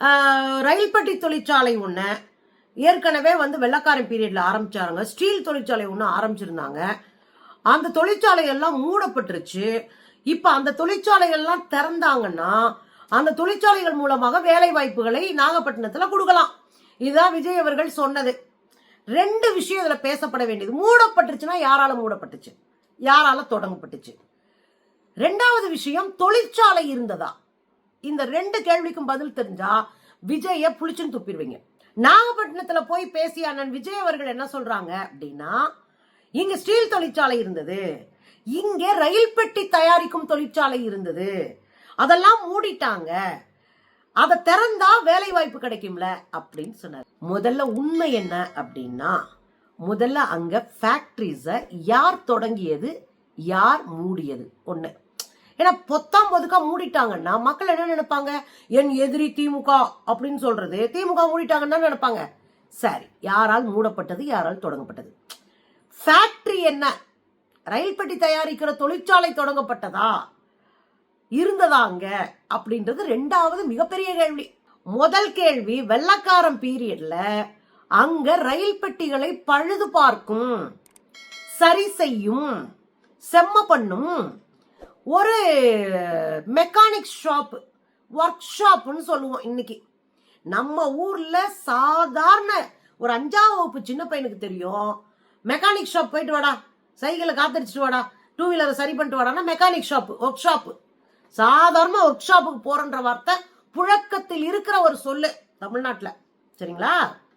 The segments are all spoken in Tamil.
ரயில்பட்டி தொழிற்சாலை ஒன்று ஏற்கனவே வந்து வெள்ளக்காரன் பீரியடில் ஆரம்பிச்சாங்க ஸ்டீல் தொழிற்சாலை ஒன்று ஆரம்பிச்சிருந்தாங்க. அந்த தொழிற்சாலை எல்லாம் மூடப்பட்டுருச்சு. இப்போ அந்த தொழிற்சாலைகள்லாம் திறந்தாங்கன்னா அந்த தொழிற்சாலைகள் மூலமாக வேலை வாய்ப்புகளை நாகப்பட்டினத்தில் கொடுக்கலாம். இதுதான் விஜய் அவர்கள் சொன்னது. ரெண்டு விஷயம் இதில் பேசப்பட வேண்டியது. மூடப்பட்டுருச்சுன்னா யாரால மூடப்பட்டுச்சு? யாரால தொடங்கப்பட்டுச்சு? ரெண்டாவது விஷயம் தொழிற்சாலை இருந்ததா? இந்த ரெண்டு கேள்விக்கும் பதில் தெரிஞ்சா விஜய புளிச்சுன்னு துப்பிடுவீங்க. நாகப்பட்டினத்துல போய் பேசிய அண்ணன் விஜய் அவர்கள் என்ன சொல்றாங்க அப்படின்னா இங்க ஸ்டீல் தொழிற்சாலை இருந்தது இங்க ரயில் பெட்டி தயாரிக்கும் தொழிற்சாலை இருந்தது அதெல்லாம் மூடிட்டாங்க அதை திறந்தா வேலை வாய்ப்பு கிடைக்கும்ல அப்படின்னு சொன்னார். முதல்ல உண்மை என்ன அப்படின்னா முதல்ல அங்க ஃபேக்டரிஸை யார் தொடங்கியது யார் மூடியது? ஒன்று ஏன்னா பொத்தாம் பொதுக்கா மூடிட்டாங்கன்னா மக்கள் என்ன நினைப்பாங்க? என் எதிரி திமுக அப்படின்னு சொல்றது. திமுக மூடிட்டாங்கன்னா நினைப்பாங்க. சரி யாரால் மூடப்பட்டது யாரால் தொடங்கப்பட்டது? ஃபேக்டரி என்ன? ரயில் பெட்டி தயாரிக்கிற தொழிற்சாலை தொடங்கப்பட்டதா? இருந்ததாங்க அப்படின்றது ரெண்டாவது மிகப்பெரிய கேள்வி. முதல் கேள்வி வெள்ளக்காரன் பீரியட்ல அங்க ரயில் பெட்டிகளை பழுது பார்க்கும் சரி செய்யும் செம்ம பண்ணும் ஒரு மெக்கானிக் ஷாப் ஒர்க் ஷாப்னு சொல்லுவோம் இன்னைக்கு. நம்ம ஊர்ல சாதாரண ஒரு அஞ்சாவது வகுப்பு சின்ன பையனுக்கு தெரியும். மெக்கானிக் ஷாப் போயிட்டு வாடா. சைக்கிளை காத்தடிச்சிட்டு வாடா. டூ வீலரை சரி பண்ணிட்டு வாடான்னா மெக்கானிக் ஷாப் ஒர்க் ஷாப் சாதாரண ஒர்க் ஷாப்புக்கு போறன்ற வார்த்தை புழக்கத்தில் இருக்கிற ஒரு சொல்லு தமிழ்நாட்டில். சரிங்களா?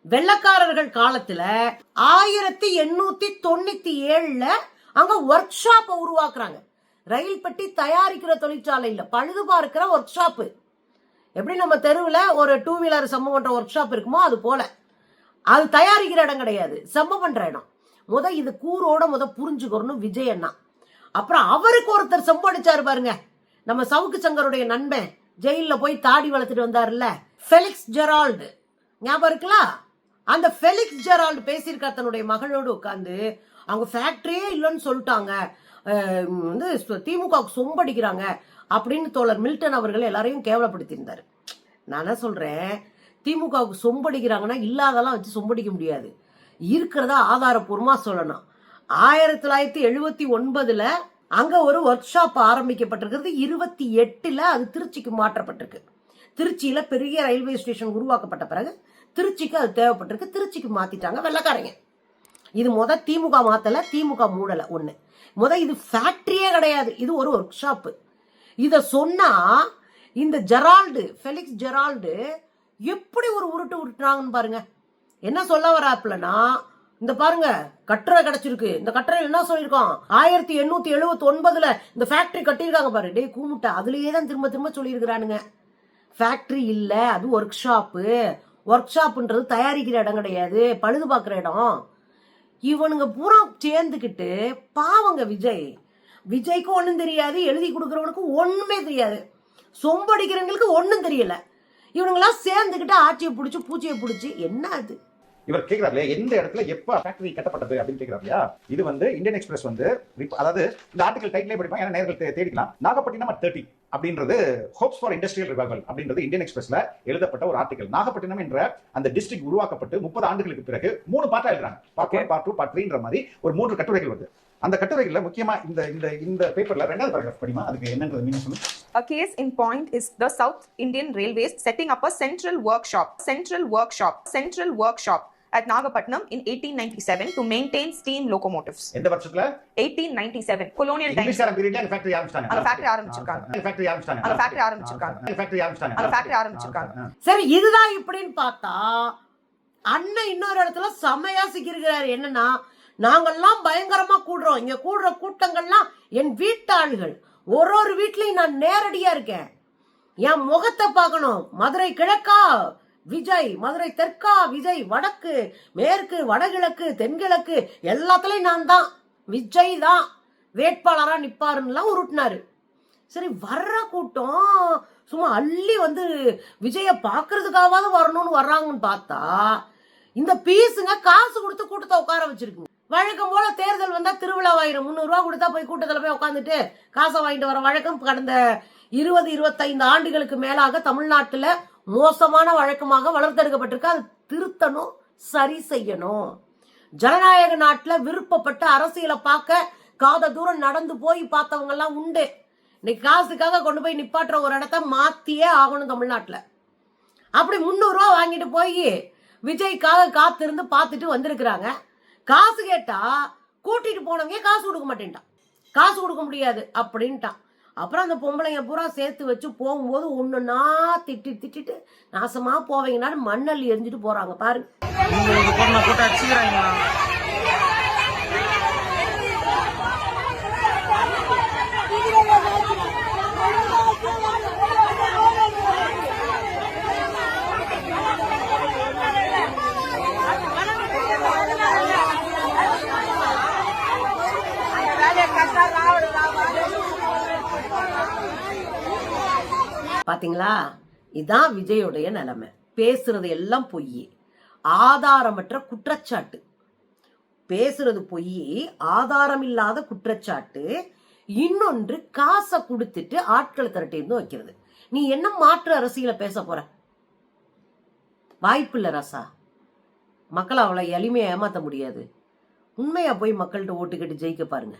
வெள்ளக்காரர்கள் காலத்துல ஆயிரத்தி எண்ணூத்தி தொண்ணூத்தி ஏழுல அங்க ஒர்க் ஷாப்பை உருவாக்குறாங்க. ரயில் பெட்டி தயாரிக்கிற தொழிற்சாலை பழுது பார்க்கிற ஒர்க் ஷாப்பு எப்படி நம்ம தெருவில் ஒரு டூ வீலர் சம்ம பண்ணுற ஒர்க் ஷாப் இருக்குமோ அது போல. அது தயாரிக்கிற இடம் கிடையாது. செம்ம பண்ணுற இடம். முத இது கூரோட முத புரிஞ்சுக்கணும் விஜய் அண்ணா. அப்புறம் அவருக்கு ஒருத்தர் செம்படிச்சாரு பாருங்க. நம்ம சவுக்கு சங்கருடைய நண்பன் ஜெயிலில் போய் தாடி வளர்த்துட்டு வந்தாருல்ல ஃபெலிக்ஸ் ஜெரால்டு ஞாபகம் இருக்குங்களா அந்த ஃபெலிக்ஸ் ஜெரால்டு பேசியிருக்கார் தன்னுடைய மகளோடு உட்காந்து அவங்க ஃபேக்ட்ரியே இல்லைன்னு சொல்லிட்டாங்க. வந்து திமுக சொம்படிக்கிறாங்க அப்படின்னு தோழர் மில்டன் அவர்கள் எல்லாரையும் கேவலப்படுத்தியிருந்தார். நான் என்ன சொல்கிறேன் திமுகவுக்கு சொம்படிக்கிறாங்கன்னா இல்லாதெல்லாம் வச்சு சொம்படிக்க முடியாது. இருக்கிறதா ஆதாரப்பூர்வமாக சொல்லணும். ஆயிரத்தி தொள்ளாயிரத்தி எழுபத்தி ஒன்பதில் அங்கே ஒரு ஒர்க் ஷாப் ஆரம்பிக்கப்பட்டிருக்கிறது. இருபத்தி எட்டில் அது திருச்சிக்கு மாற்றப்பட்டிருக்கு. திருச்சியில் பெரிய ரயில்வே ஸ்டேஷன் உருவாக்கப்பட்ட பிறகு திருச்சிக்கு அது தேவைப்பட்டிருக்கு. திருச்சிக்கு மாத்திட்டாங்க வெள்ளக்காரங்க. இது முத திமுக மாத்தல திமுக மூடல ஒண்ணு. முத இது ஃபேக்டரியே கிடையாது. இது ஒரு ஒர்க் ஷாப்பு இத சொன்னா இந்த ஜெரால்டு ஃபெலிக்ஸ் ஜெரால்டு எப்படி ஒரு உருட்டு உருட்டுறாங்கன்னு பாருங்க. என்ன சொல்ல வராப்புலனா இந்த பாருங்க கட்டுரை கிடைச்சிருக்கு. இந்த கட்டுரை என்ன சொல்லியிருக்கோம் ஆயிரத்தி எண்ணூத்தி எழுபத்தி ஒன்பதுல இந்த ஃபேக்டரி கட்டியிருக்காங்க பாரு. டே கூமுட்டை அதுலயே தான் திரும்ப திரும்ப சொல்லியிருக்கிறானுங்க. ஃபேக்டரி இல்லை அது ஒர்க் ஷாப்பு ஒர்க் ஷாப்புன்றது தயாரிக்கிற இடம் கிடையாது பழுது பார்க்குற இடம். இவனுங்க பூரா சேர்ந்துக்கிட்டு பாவங்க விஜய். விஜய்க்கும் ஒன்றும் தெரியாது எழுதி கொடுக்குறவனுக்கும் ஒன்றுமே தெரியாது. சொம்படிக்கிறவங்களுக்கு ஒன்றும் தெரியல. இவனுங்களாம் சேர்ந்துக்கிட்டு ஆட்சியை பிடிச்சி பூச்சியை பிடிச்சி என்ன அது? இவர் கேக்குறாரு எந்த இடத்துல எப்ப ஃபேக்டரி கட்டப்பட்டது அப்படின்னு இல்லையா இது வந்து இந்தியன் எக்ஸ்பிரஸ் வந்து அதாவது இந்த ஆர்டிகல் டைட்டிலே படிப்பாங்க. ஏன்னா நேர்கள் தேடிக்கலாம். நாகப்பட்டினம் அட் தேர்ட்டி அப்படின்றது ஹோப்ஸ் ஃபார் இண்டஸ்ட்ரியல் ரிவைவல் அப்படின்றது இந்தியன் எக்ஸ்பிரஸ்ல எழுதப்பட்ட ஒரு ஆர்டிகல் நாகப்பட்டினம் என்ற அந்த டிஸ்ட்ரிக்ட் உருவாக்கப்பட்டு முப்பது ஆண்டுகளுக்கு பிறகு மூணு பாட்டா எழுதுறாங்க. Part one part two part த்ரீன்ற மாதிரி ஒரு மூன்று கட்டுரைகள் வருது. அந்த கட்டுரைகள்ல முக்கியமா இந்த இந்த இந்த பேப்பர்ல ரெண்டாவது paragraph படிமா அதுக்கு என்னன்றது மீனிங் சொல்லுங்க A case in point is the South Indian Railways setting up a central workshop, central workshop, central workshop at Nagapatnam in 1897 to maintain steam locomotives. எந்த வருஷத்துல 1897, colonial times. இங்கிலீஷ்காரன் பீரியட்ல அந்த ஃபேக்டரி ஆரம்பிச்சிட்டாங்க அந்த factory ஆரம்பிச்சிருக்காங்க. அந்த ஃபேக்டரி ஆரம்பிச்சிட்டாங்க அந்த factory ஆரம்பிச்சிருக்காங்க. அந்த ஃபேக்டரி ஆரம்பிச்சிட்டாங்க அந்த factory ஆரம்பிச்சிருக்காங்க. சரி இதுதான் இப்படின்னு பார்த்தா அண்ணன் இன்னொரு இடத்துல செம்மையா சிக்கிருக்கிறாரு என்னன்னா நாங்கள்லாம் பயங்கரமா கூடுறோம். இங்க கூடுற கூட்டங்கள்லாம் என் வீட்டாள்கள். ஒரு ஒரு வீட்லயும் நான் நேரடியா இருக்கேன். என் முகத்தை பார்க்கணும். மதுரை கிழக்கா விஜய் மதுரை தெற்கா விஜய் வடக்கு மேற்கு வடகிழக்கு தென்கிழக்கு எல்லாத்துலயும் நான் தான். விஜய் தான் வேட்பாளரா நிப்பாருன்னுலாம் உருட்டினாரு. சரி வர்ற கூட்டம் சும்மா அள்ளி வந்து விஜய பாக்குறதுக்காவது வரணும்னு வர்றாங்கன்னு பார்த்தா இந்த பீஸுங்க காசு கொடுத்து கூட்டத்தை உட்கார வச்சிருக்குங்க. வழக்கம் போல தேர்தல் வந்தா திருவிழாவாயிரம் முந்நூறு கொடுத்தா போய் கூட்டத்துல போய் உட்காந்துட்டு காசை வாங்கிட்டு வர வழக்கம் கடந்த இருபது இருபத்தைந்து ஆண்டுகளுக்கு மேலாக தமிழ்நாட்டுல மோசமான வழக்கமாக வளர்த்தெடுக்கப்பட்டிருக்கு. அது திருத்தணும் சரி செய்யணும். ஜனநாயக நாட்டுல விருப்பப்பட்ட அரசியலை பார்க்க காத தூரம் நடந்து போய் பார்த்தவங்க எல்லாம் உண்டு. இன்னைக்கு காசுக்காக கொண்டு போய் நிப்பாட்டுற ஒரு இடத்த மாத்தியே ஆகணும் தமிழ்நாட்டுல. அப்படி முந்நூறுரூவா வாங்கிட்டு போய் விஜய்க்காக காத்திருந்து பார்த்துட்டு வந்திருக்கிறாங்க. காசு கேட்டா கூட்டிட்டு போனவங்க காசு கொடுக்க மாட்டேன்ட்டான். காசு கொடுக்க முடியாது அப்படின்ட்டான். அப்புறம் அந்த பொம்பளைங்க பூரா சேர்த்து வச்சு போகும்போது ஒன்றுன்னா திட்டி திட்டிட்டு நாசமா போவீங்கன்னா மண்ணல் எரிஞ்சிட்டு போறாங்க பாருங்க. பாத்தீங்களா? இதான் விஜயோடைய நிலைமை. பேசுறது எல்லாம் பொய். ஆதாரமற்ற குற்றச்சாட்டு. பேசுறது பொய் ஆதாரம் இல்லாத குற்றச்சாட்டு. இன்னொன்று காசை கொடுத்துட்டு ஆட்களை திரட்டிருந்து வைக்கிறது. நீ என்ன மாற்று அரசியல பேச போற? வாய்ப்பு இல்லை ரசா. மக்களை அவ்வளோ எளிமையா ஏமாத்த முடியாது. உண்மையா போய் மக்கள்கிட்ட ஓட்டு கேட்டு ஜெயிக்க பாருங்க.